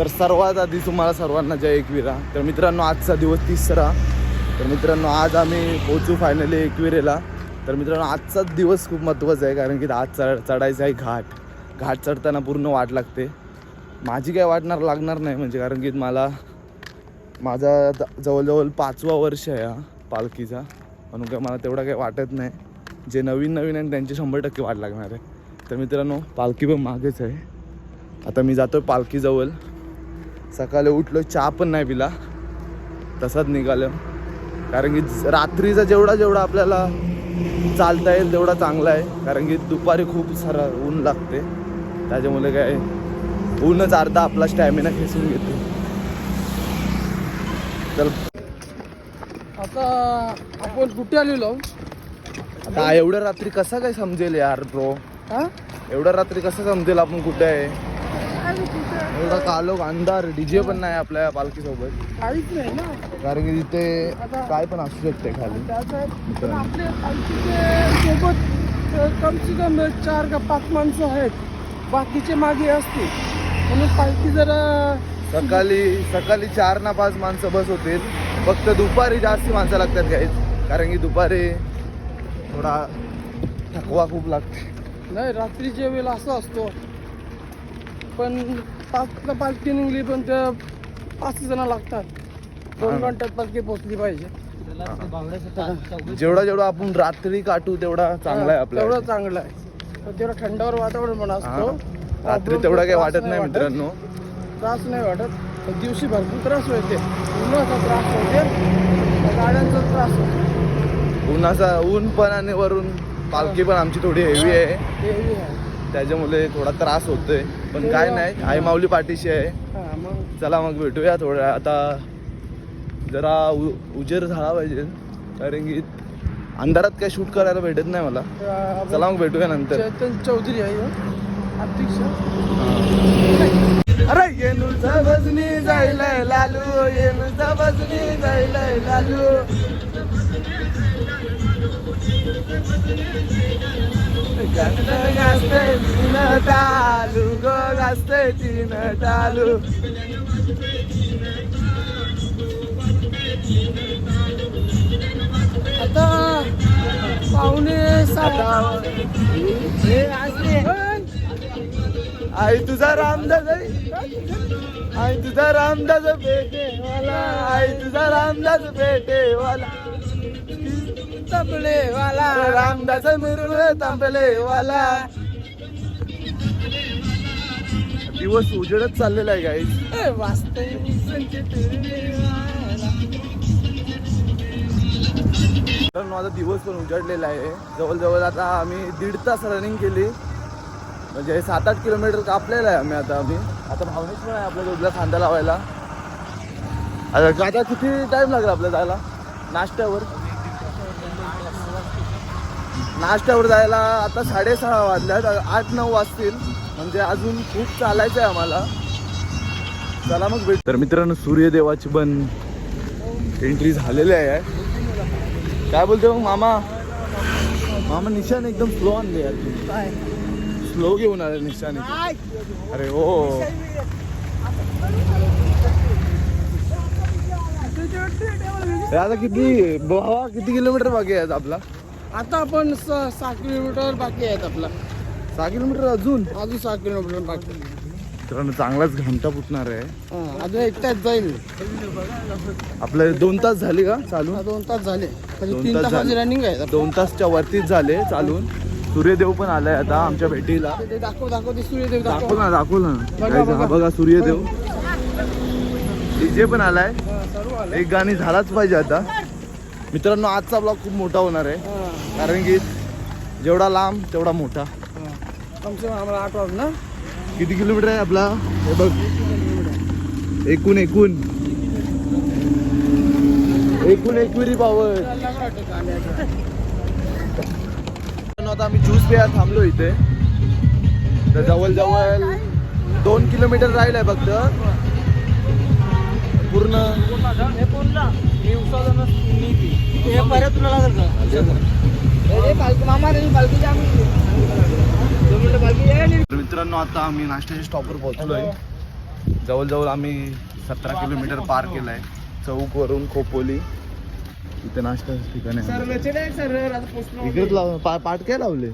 तर सर्वात आधी तुम्हाला सर्वांना जय एकविरा. तर मित्रांनो आजचा दिवस तिसरा. तर मित्रांनो आज आम्ही पोचू फायनली एकविरेला. तर मित्रांनो आजचाच दिवस खूप महत्त्वाचा आहे कारण की आज चढ चढायचं आहे घाट. घाट चढताना पूर्ण वाट लागते. माझी काय वाटणार लागणार नाही म्हणजे कारण की मला माझा जवळजवळ पाचवा वर्ष आहे हा पालखीचा. म्हणून काय मला तेवढा काही वाटत नाही. जे नवीन नवीन आहे त्यांची शंभर टक्के वाट लागणार आहे. तर मित्रांनो पालखी पण मागेच आहे. आता मी जातो आहे पालखीजवळ. सकाळी उठलो चहा पण नाही पिला. तसाच निघालो. कारण की रात्रीचा जेवढा जेवढा आपल्याला चालता येईल तेवढा चांगला आहे. कारण की दुपारी खूप सारा ऊन लागते. त्याच्यामुळे काय ऊनच अर्धा आपला स्टॅमिना खेचून घेते. तर आता आपण कुठे आलेलो? आता एवढ्या रात्री कसा काय समजेल यार ब्रो हा? एवढ्या रात्री कसं समजेल आपण कुठे आहे? एवढा कालोख अंधार डीजे पण नाही आपल्या पालखीसोबत. काहीच नाही ना. कारण की तिथे काय पण असू शकते खाली. त्याचं सोबत अ, कम से कम चार का पाच माणसं आहेत. बाकीचे मागे असतील. म्हणून पालखी जरा सकाळी सकाळी चार ना पाच माणसं बस होतील. फक्त दुपारी जास्ती माणसं लागतात काहीच कारण की दुपारी थोडा थकवा खूप लागते. नाही रात्रीच्या वेळेला असं असतो. पण पाचला पालखी निघली पण त्या पाच जण लागतात. दोन. घंट्यात पालखी पोचली पाहिजे. जेवढा जेवढा आपण रात्री काटू तेवढा चांगला आहे तेवढं आपल्याला चांगलं आहे. पण तेवढं थंडावर वातावरण पण असतो. रात्री तेवढा काही वाटत नाही मित्रांनो. त्रास नाही वाटत. पण दिवशी भरपूर त्रास होते. उन्हाचा त्रास होते. गाड्यांचा त्रास होतो. उन्हाचा ऊन पण आणि वरून पालखी पण आमची थोडी हेवी आहे. हेवी आहे. त्याच्यामुळे थोडा त्रास होतोय. पण काय नाही आई माऊली पाठीशी आहे. हा मग? चला मग भेटूया थोड्या आता जरा उ उजेर झाला पाहिजे. कारण की अंधारात काय शूट करायला भेटत नाही मला. चला मग भेटूया नंतर. चौधरी आहे हो. अरे येणू सबजनी जायला लालू येणू सबजनी जायला लालू. गाजते तीन टालू ग गाजते तीन टालू आता पाहुणे सात आई तुझा रामदास आई तुझा रामदास बेटे वाला आई तुझा रामदास बेटे वाला तबले वाला रामदास मिरवले तांबले वाला दिवस उजेडच चाललेला आहे वाला. तर माझा दिवस पण उजाडलेला आहे. जवळजवळ आता आम्ही दीड तास रनिंग केली. म्हणजे सात आठ किलोमीटर कापलेलं आहे आम्ही आता आम्ही. आता भावनेश पण आहे आपल्या रोडला खांदा लावायला. आता किती टाईम लागला आपल्याला जायला? नाश्त्यावर. नाश्त्यावर जायला आता साडेसहा वाजल्यात आठ नऊ वाजतील. म्हणजे अजून खूप चालायचं आहे आम्हाला. चला मग भेट तर मित्रांनो सूर्यदेवाची पण एंट्री झालेली आहे. काय बोलते मग मामा? मामा निशान एकदम स्लो आणले यार काय? स्लो घेऊन आले निशान अरे हो हे आता किती भावा किती किलोमीटर बाकी आहेत आपला? आता आपण स- सहा किलोमीटर बाकी आहेत आपला. सहा किलोमीटर अजून? अजून सहा किलोमीटर बाकी. मित्रांनो चांगलाच घंटा फुटणार आहे. हा, अजून एक तास जाईल. आपले दोन तास झाली का चालू? आता दोन तास झाले. म्हणजे दोन तीन तास तासाची झाले. रनिंग आहे दोन तासच्या वरतीच झाले चालून. सूर्यदेव पण आलाय आता आमच्या भेटीला. ते दाखव दाखव ते सूर्यदेव दाखव. दाखव ना दाखव ना. बघा, हा सूर्यदेव. डीजे पण आलाय. हा, सर्व आलं एक गाणी झालाच पाहिजे आता. मित्रांनो आजचा ब्लॉग खूप मोठा होणार आहे. कारण की जेवढा लांब तेवढा मोठा. हा. कम आम्हाला आठ वाजून ना? किती किलोमीटर आहे आपला? हे बघ. एकूण एकूण. एकूण एकविरी पावर आता आम्ही ज्यूस प्यायला थांबलो इथे. तर जवळ जवळ दोन किलोमीटर राहील आहे फक्त पूर्ण. तर मित्रांनो आता आम्ही नाश्त्याच्या स्टॉपवर पोहोचलोय. जवळजवळ आम्ही सतरा किलोमीटर पार केलाय. चौक वरून खोपोली. इथे नाश्ता ठिकाण आहे इकडेच लाव पा पाठ काय लावले?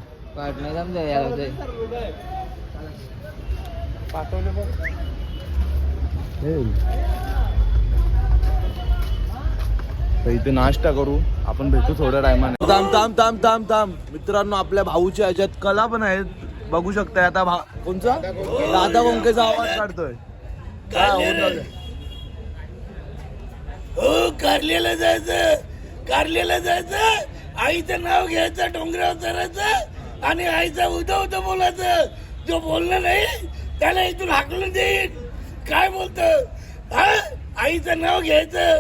पाठवले बघ हे. तर इथे नाश्ता करू. आपण भेटू थोड्या टायमाने थांब थांब थांब थांब थांब. मित्रांनो आपल्या भाऊच्या ह्याच्यात कला पण आहेत. बघू शकताय आता भा कोणचा? दादा वंकेचा आवाज काढतोय. काय? हो कारलेला जायचं कारलेला जायचं. आईचं नाव घ्यायचं डोंगरावर चढायचं आणि आईचा उदा उदा बोलायचं. जो बोलला नाही त्याला इथून हाकलून देईन. काय बोलत? हा? आईचं नाव घ्यायचं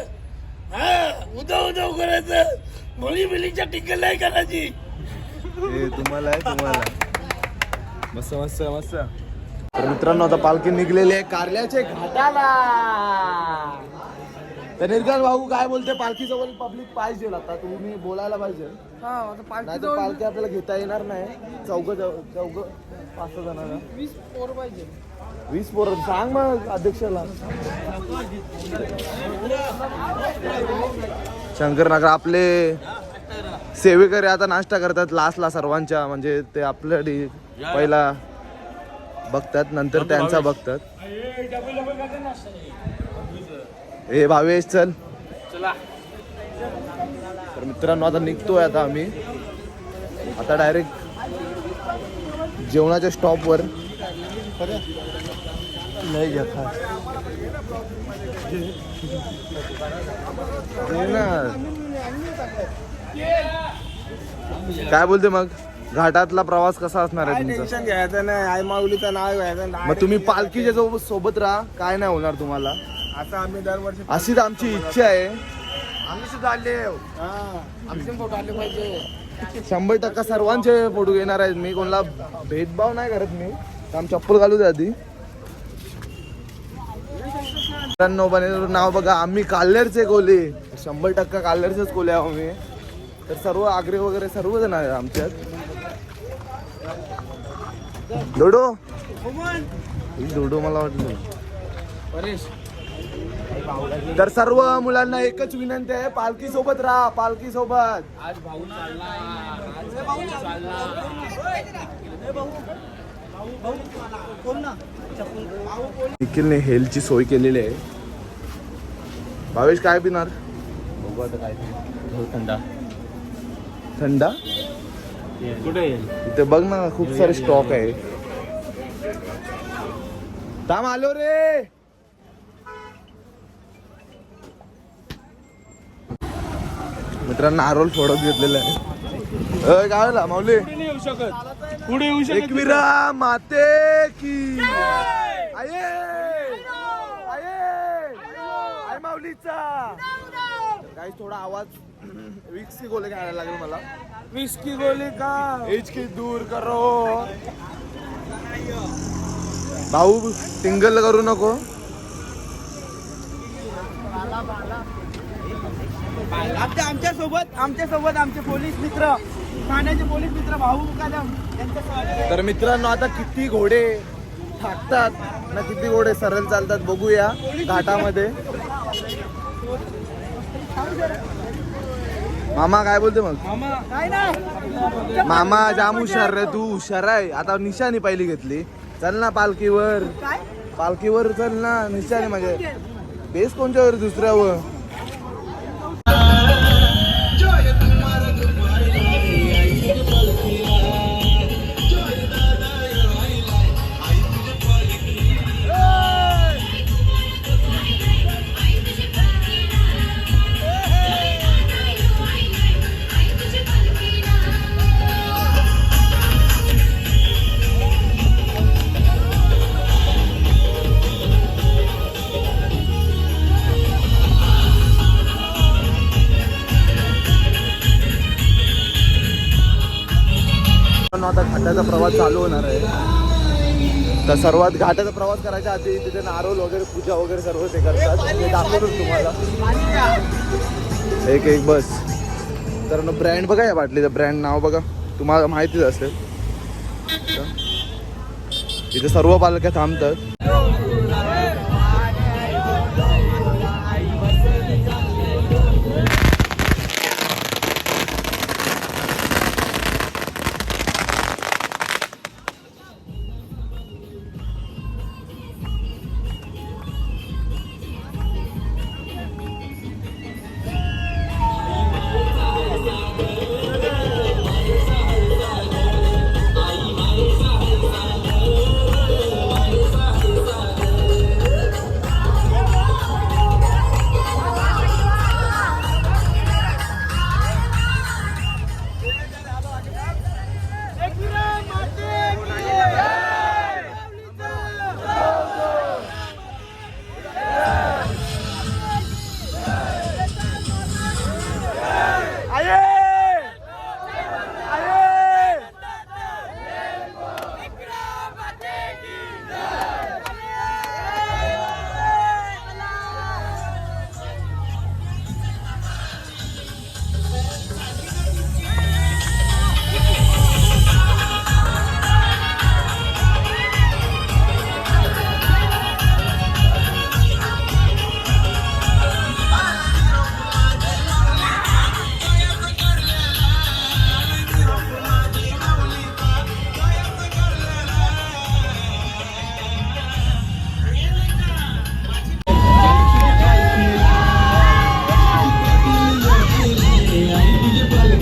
हा उद्या उदा करायचं. मुली मुलीच्या टिकल नाही करायची. हे तुम्हाला आहे तुम्हाला. मस्त मस्त मस्त. तर मित्रांनो आता पालखी निघलेली आहे कारल्याचे घाटाला. तर निर्गल भाऊ काय बोलते? पालखी जवळ पब्लिक पाहिजे आता. तुम्ही बोलायला पाहिजे. हा आता पालखी नाही तर पालखी आपल्याला घेता येणार नाही. चौघ चौघ पाच सहा जणांना. वीस पोर पाहिजे. वीस पोर. सांग मग अध्यक्षाला. शंकरनगर आपले सेवेकरी आता नाश्ता करतात लास्टला सर्वांच्या. म्हणजे ते आपल्यासाठी पहिला बघतात नंतर त्यांचा बघतात. ए भावेश चल. तर मित्रांनो आता निघतोय आता आम्ही. आता डायरेक्ट जेवणाच्या स्टॉपवर नाही घ्या. काय बोलते मग? घाटातला प्रवास कसा असणार आहे तुमचा? टेन्शन घ्यायचं नाही. आई माऊलीचं नाव घ्यायचं नाही. मग तुम्ही पालखीच्या सोबत राहा. काय नाही होणार तुम्हाला. आता आम्ही दरवर्षी अशीच आमची इच्छा आहे. आम्ही सुद्धा आले हा. आमचे फोटो आले पाहिजे. शंभर टक्का सर्वांचे फोटो घेणार आहेत मी. कोणाला भेदभाव नाही करत मी. काम चप्पल घालू द्या आधी. मित्रांनो बनेलं नाव बघा. आम्ही काल्हेरचे कोले. शंभर टक्का काल्हेरचेच कोले आहो आम्ही. तर सर्व आग्रे वगैरे सर्व जण आहेत आमच्यात. डोडो. डोडो मला वाटलं. परेश. तर सर्व मुलांना एकच विनंती आहे पालखी सोबत राहा पालखी सोबत निखिलने हेलची सोय केलेली आहे. भावेश काय पिणार? थंडा. थंडा? कुठे इथे बघ ना खूप सारे स्टॉक आहे. थांब आलो रे! मित्रांनो नारोल फोडत घेतलेला आहे. अय, काय झालं माऊली? येऊ शकत पुढे येऊ एकविरा माते की. आये! आये! आय माऊलीचा. काही थोडा आवाज विक्स की गोले घ्यायला लागेल मला. विस्की गोली का? एच की दूर करो. भाऊ टिंगल करू नको. आमच्या आमच्यासोबत आमच्यासोबत आमचे पोलीस मित्र ठाण्याचे पोलीस मित्र भाऊ कदम यांच्या तर मित्रांनो आता किती घोडे थाकतात ना किती घोडे सरळ चालतात बघूया घाटामध्ये. मामा काय बोलते मग? मामा जाम हुशार रे तू हुशार आहे. आता निशाणी पहिली घेतली. चल ना पालखीवर. पालखीवर चल ना निशाणी म्हणजे बेस कोणच्यावर? दुसऱ्यावर. प्रवास चालू होणार आहे. तर सर्वात घाटाचा प्रवास करायच्या आधी तिथे नारोल वगैरे पूजा वगैरे सर्व ते करतात. ते दाखवतच तुम्हाला. एक एक बस. तर ब्रँड बघा या बाटलीचं. ब्रँड नाव बघा. तुम्हाला माहितीच असेल. इथे सर्व पालक्या थांबतात.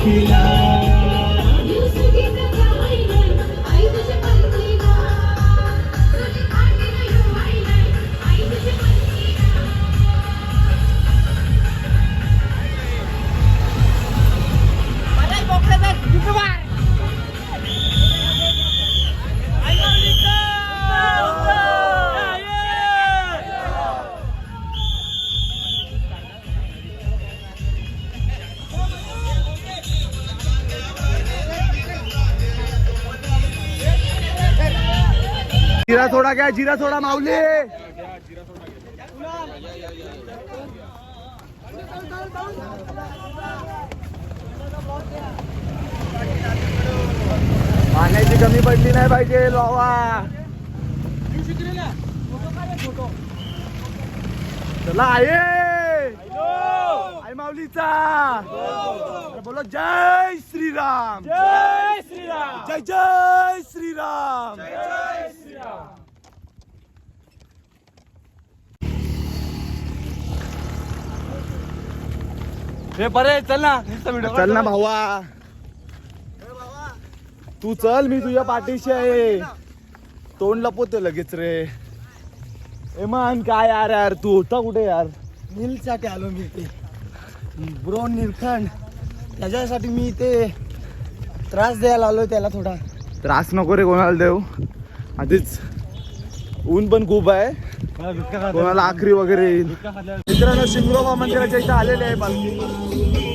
खिला घ्या जिरा सोडा माऊली। पाण्याची कमी पडली नाही पाहिजे लोवा चला आहे आई माऊलीचा। बोलो जय श्रीराम। जय श्रीराम। जय जय श्रीराम। हे बरे चल ना चल ना भावा. तू चल मी तुझ्या पाठीशी आहे. तोंड लपवतो लगेच रे. ए मान काय यार यार तू होता कुठे यार? साठी आलो मी इथे. ब्रो निलखंड त्याच्यासाठी मी इथे त्रास द्यायला आलो त्याला थोडा. त्रास नको रे कोणाला देऊ. आधीच ऊन पण खूप आहे. कोणाला आखरी वगैरे येईल. मित्रांनो शिंगरोबा मंदिराच्या इथं आलेले आहे पालखी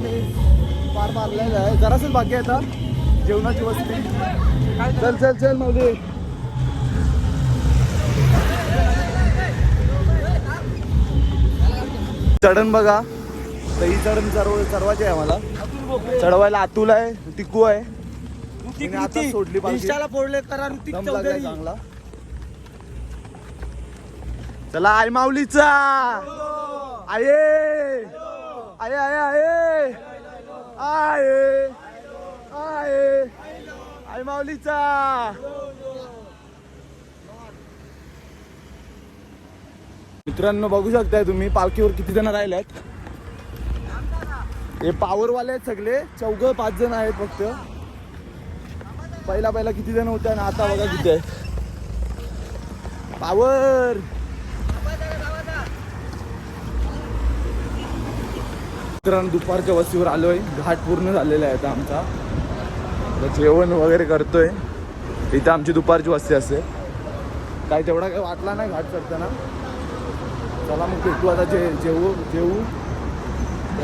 आम्ही पार मारलेलं आहे. जरासच बाकी आहे आता. जेवणाची वस्ती. चल चल चल माऊली. चढण बघा. तर ही चढण सर्व सर्वाची आहे आम्हाला. चढवायला अतुल आहे टिकू आहे. आता सोडली फोडले चांगला. चला आई माऊलीचा. आये. आये आये आये. आये. आये. आई माऊलीचा. मित्रांनो बघू शकताय तुम्ही पालखीवर किती जण राहिल्यात. हे पॉवरवाले आहेत सगळे. चौघ पाच जण आहेत फक्त. पहिला पहिला किती जण होते आणि आता बघा किती आहे. पावर मित्रांनो दुपारच्या वस्तीवर आलोय. घाट पूर्ण झालेला आहे आता आमचा. जेवण वगैरे करतोय. इथं आमची दुपारची वस्ती असते. काय तेवढा काही वाटला नाही घाट चढताना. चला मग भेटू आता जे जेवू जेवू.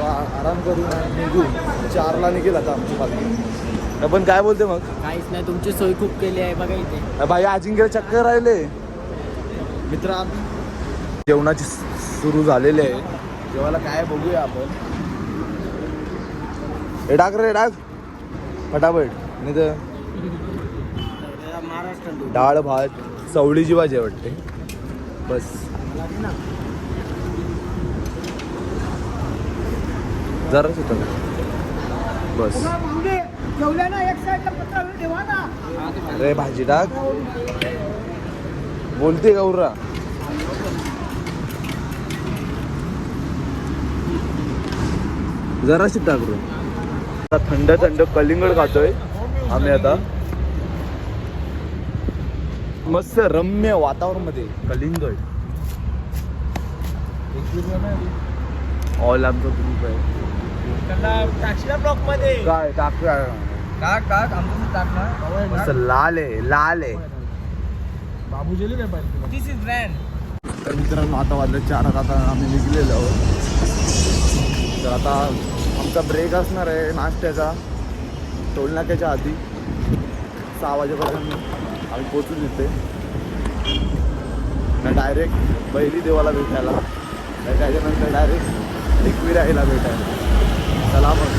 आराम करू निघू. चारला निघेल आता आमची पालखी. आपण काय बोलते मग? काहीच नाही तुमची सोय खूप केली आहे बघा इथे. भाई अजिंक्य चक्कर राहिले. मित्रा जेवणाची सुरू झालेली आहे. जेवायला काय बघूया आपण. हे डाग रे डाग. फटाफट. नाही तर महाराष्ट्र डाळ भात चवळीची भाजी वाटते. बस. जरा होतं. बस. अरे भाजी टाक बोलते गौरा जराशी टाक रे थंड थंड कलिंगड खातोय. आम्ही आता. मस्त रम्य वातावरणमध्ये कलिंगड. ऑल आमचा ग्रुप आहे. ब्लॉकमध्ये. काय टाक टाक टाक आमचं टाक मस्त लाल आहे लाल आहे. बाबूजीला काय पाहिजे दिस इज ब्रँड तर मित्रांनो आता वाजले चार आता आम्ही निघलेलो आहोत. तर आता आमचा ब्रेक असणार आहे नाश्त्याचा. टोलनाक्याच्या आधी. सहा वाजेपर्यंत आम्ही पोचून ना डायरेक्ट बैली देवाला भेटायला. तर त्याच्यानंतर डायरेक्ट एकविराईला भेटायला. चला मग.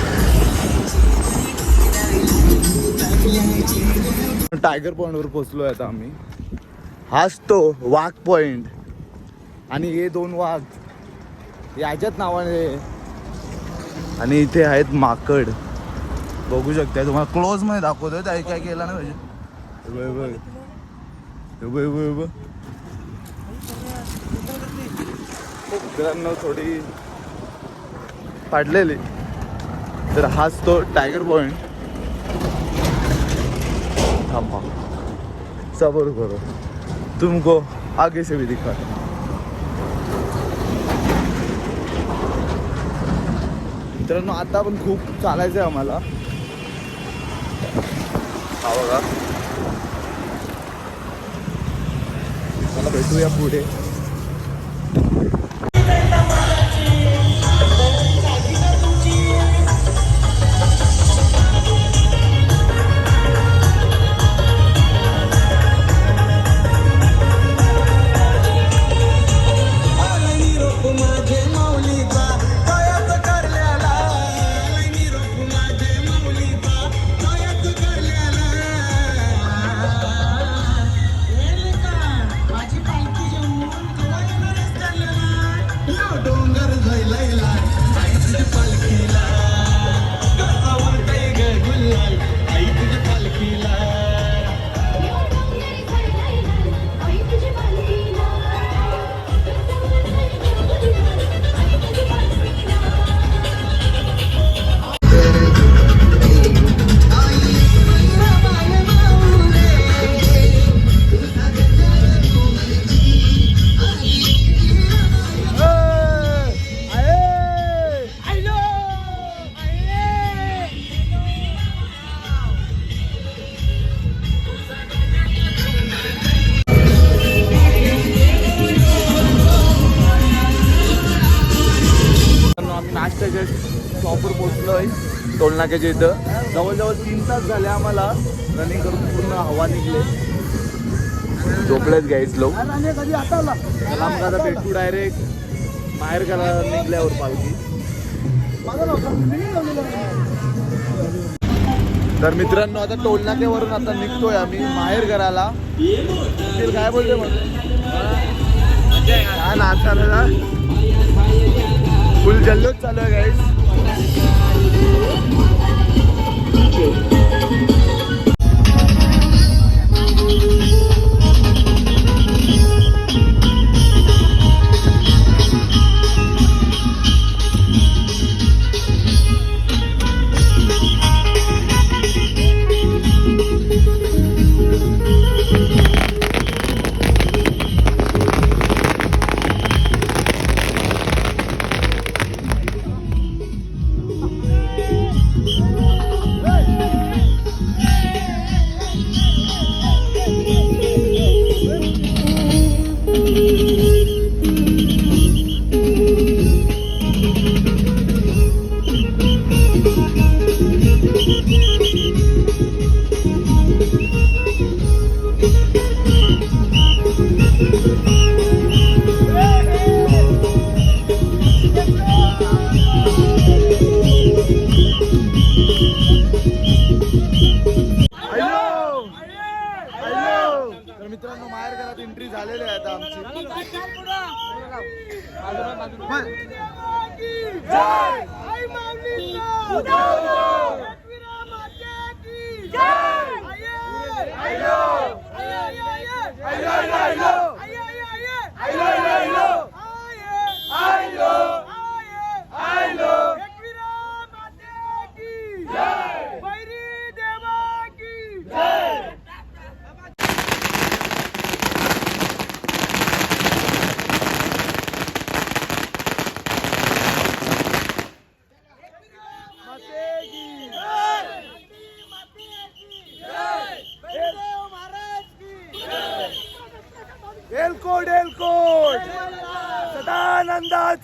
टायगर पॉईंटवर पोचलो आहे आता आम्ही. हाच तो वाघ पॉईंट आणि हे दोन वाघ. याच्याच नावाने आणि इथे आहेत माकड. बघू शकते तुम्हाला क्लोजमध्ये दाखवतोय काय काय केलं ना पाहिजे. बघ, मित्रांनो थोडी पाडलेली. तर हाच तो टायगर पॉइंट थांबा. सबर करो. तुमको आगे से भी दिखा. मित्रांनो आता पण खूप चालायचं आहे आम्हाला. हा बघा. मला भेटूया पुढे. टोलनाक्याच्या इथं. जवळजवळ तीन तास झाले आम्हाला रनिंग करून पूर्ण हवा निघले. झोपलेत गाईज लोक. कधी आता भेटू डायरेक्ट बाहेर करा निघल्यावर पालखी. तर मित्रांनो आता टोलनाक्यावरून आता निघतोय आम्ही माहेर घराला. काय बोलते काय नाचायला फुल जल्लोष चालू आहे गाईस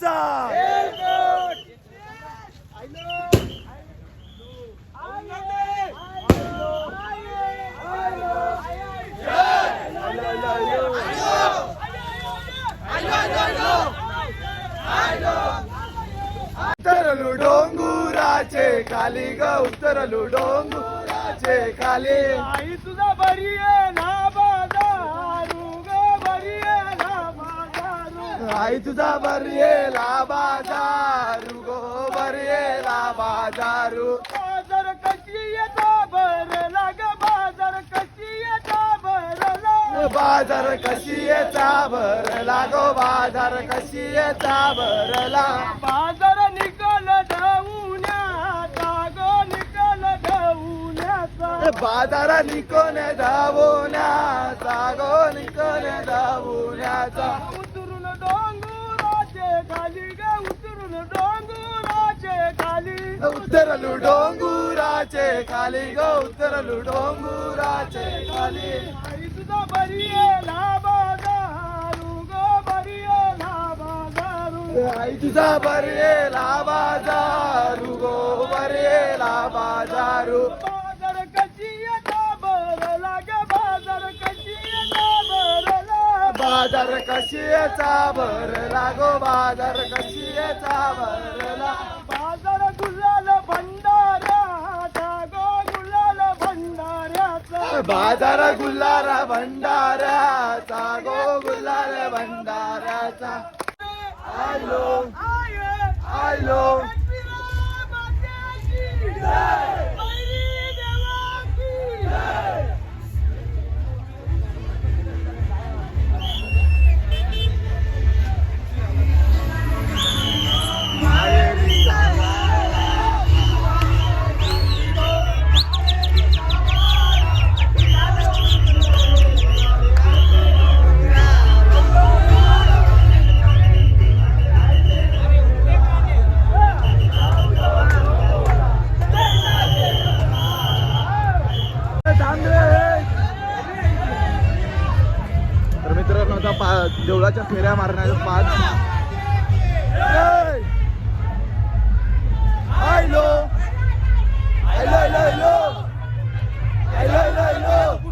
सदानंदाचा उतरलू डोंगुराचे खाली ग उतरलू डोंगुराचे खाली. बाजार कशी भरला गो बाजार कशी भरला बाजार निकल धावण्याचा ग निकल धावण्याचा बाजार निकोन धावण्याचा गो निकोन धावण्याचा उतरून डोंगराचे खाली ग उतरून डोंगराचे खाली. उतरलू डोंगुराचे खाली गो उतरलू डोंगुराचे खाली. तुझा बरी बाजारू बरेला बाजारू गो बरेला बाजारू बाजार कशी येता भरला ग बाजार कशी येता भरला बाजार कशीचा भरला गो बाजार कशी भरला बाजार बाजार गुल्लारा भंडाऱ्याचा गो गुल्लार भंडाऱ्याचा आलो आलो. पा देवळाच्या फेऱ्या मारण्याचा पाच. जय! आयलो! आयलो आयलो आयलो! आयलो आयलो आयलो!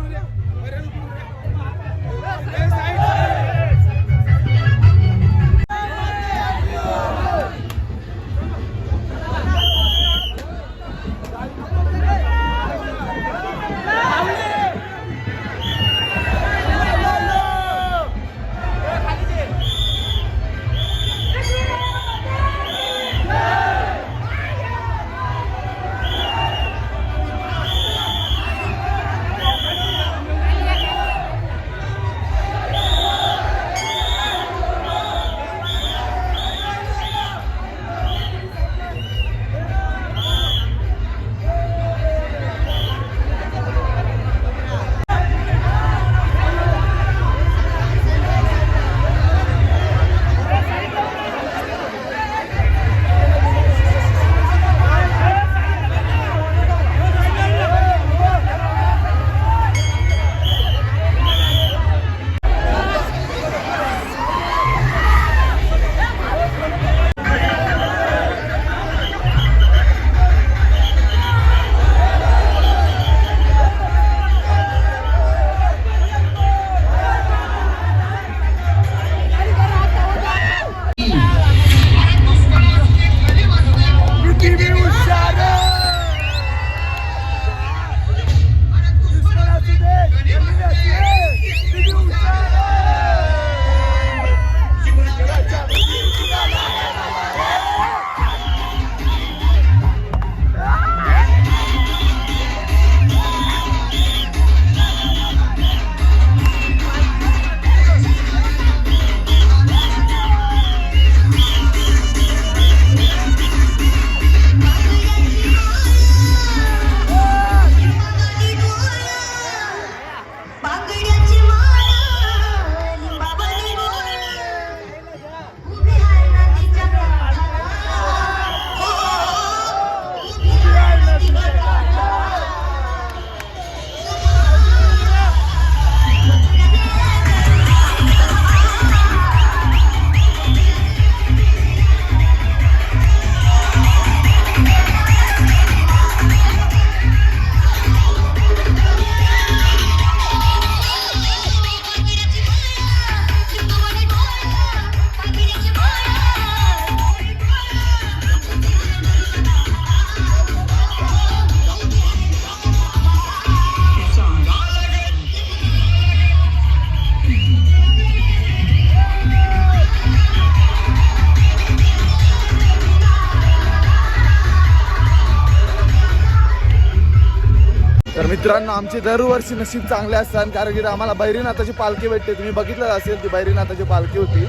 मित्रांनो आमचे दरवर्षी नशीब चांगले असतात कारण की आम्हाला बैरीनाथाची पालखी भेटते. तुम्ही बघितलं असेल ती बैरीनाथाची पालखी होती.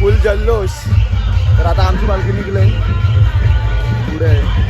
फुल जल्लोष. तर आता आमची पालखी निघले. पुढे. आहे